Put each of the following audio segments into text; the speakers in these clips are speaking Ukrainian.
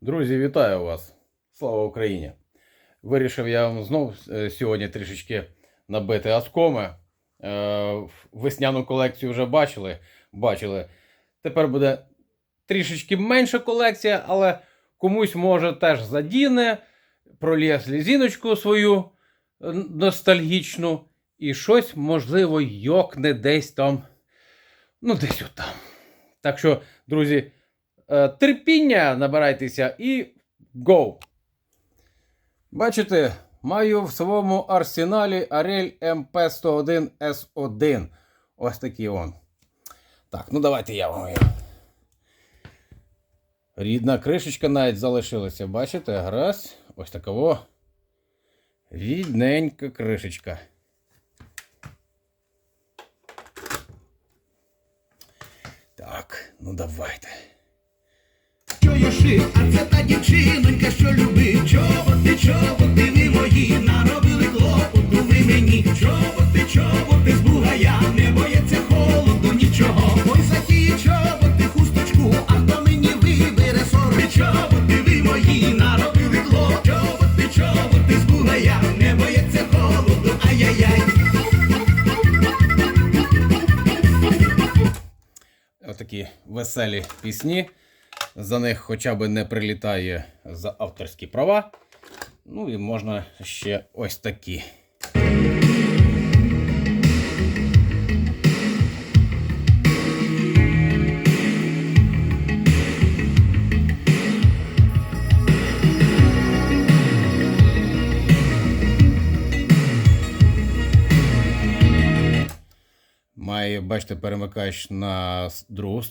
Друзі, вітаю вас! Слава Україні! Вирішив я вам знов е, сьогодні трішечки набити оскоми. Е, Весняну колекцію вже бачили. бачили. Тепер буде трішечки менша колекція, але комусь може теж задіне, пролє слізіночку свою е, ностальгічну, і щось, можливо, йокне десь там. Ну, десь отам. Так що, друзі, терпіння набирайтеся і go! Бачите, маю в своєму арсеналі Арель МП101С1. Ось такий он. Так, ну давайте я вам. Рідна кришечка навіть залишилася. Бачите? Раз. Ось такого. Рідненька кришечка. Так, ну давайте. Що я шив, а це та дівчинонька, що любить. Чоботи, чоботи, ви мої? Наробили клопоту ви мені. Чоботи, чоботи з бугая, не боїться холоду, нічого. Ой, за ті чоботи, хусточку, а хто мені вибере сорби Чоботи, ви мої? Наробили клопоту. Чоботи, чоботи з бугая, не боїться холоду, ай-яй-яй. Отакі веселі пісні. За них хоча б не прилітає за авторські права. Ну і можна ще ось такі. Має, бачите, перемикач на другу,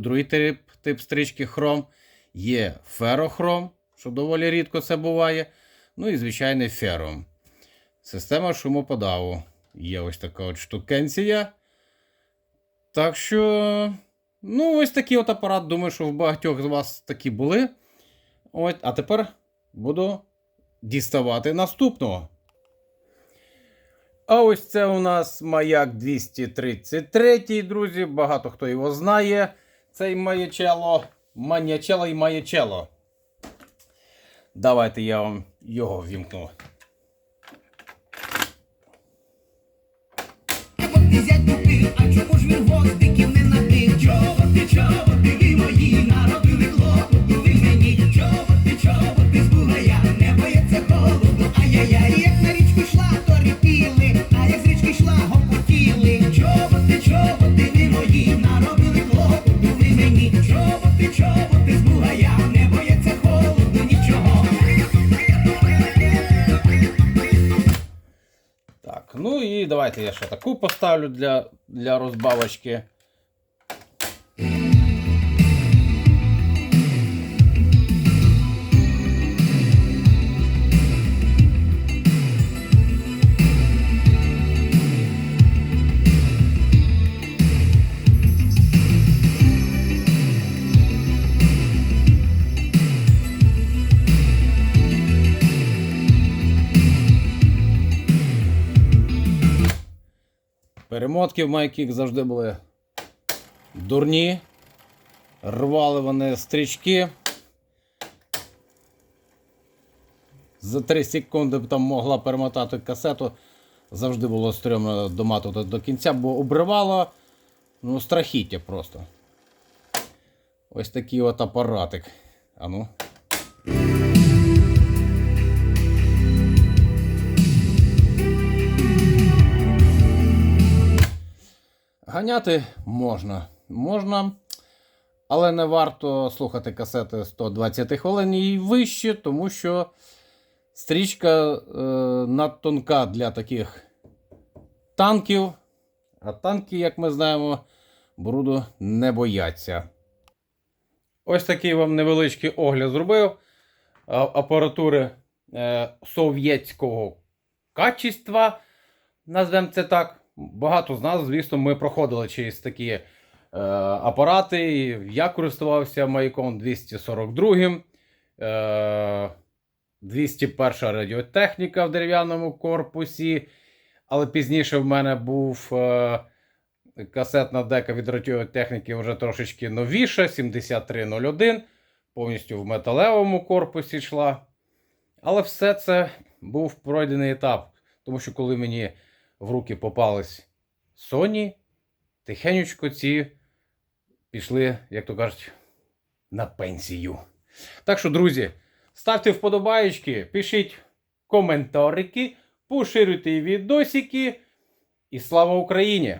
другий тип, тип стрічки хром. Є ферохром, що доволі рідко це буває. Ну і звичайний фером. Система шумоподаву. Є ось така от штукенція. Так що, ну, ось такий от апарат. Думаю, що в багатьох з вас такі були. От, а тепер буду діставати наступного. А ось це у нас маяк 233, друзі. Багато хто його знає. Цей маячело, манячело і маячело. Давайте я вам його вімкну. Чоботи зять тупив, а чому ж він гвоздиків не набив? Ну і давайте я ще таку поставлю для, для розбавочки. Перемотки в MyKick завжди були дурні. Рвали вони стрічки. За 3 секунди б там могла перемотати касету. Завжди було стрьомно доматувати до кінця, бо обривало ну, страхіття просто. Ось такий от апаратик. А Ганяти можна. Можна, але не варто слухати касети 120 хвилин і вище, тому що стрічка е, надтонка для таких танків. А танки, як ми знаємо, бруду не бояться. Ось такий вам невеличкий огляд зробив. Апаратури е, совєтського качества, назвемо це так. Багато з нас, звісно, ми проходили через такі е, апарати. Я користувався маяком 242, е, 201 радіотехніка в дерев'яному корпусі. Але пізніше в мене був е, касетна дека від радіотехніки вже трошечки новіша, 7301. повністю в металевому корпусі йшла. Але все це був пройдений етап. Тому що коли мені в руки попались Sony, тихенечко ці пішли, як то кажуть, на пенсію. Так що, друзі, ставте вподобаєчки, пишіть коментарики, поширюйте відосики. І слава Україні!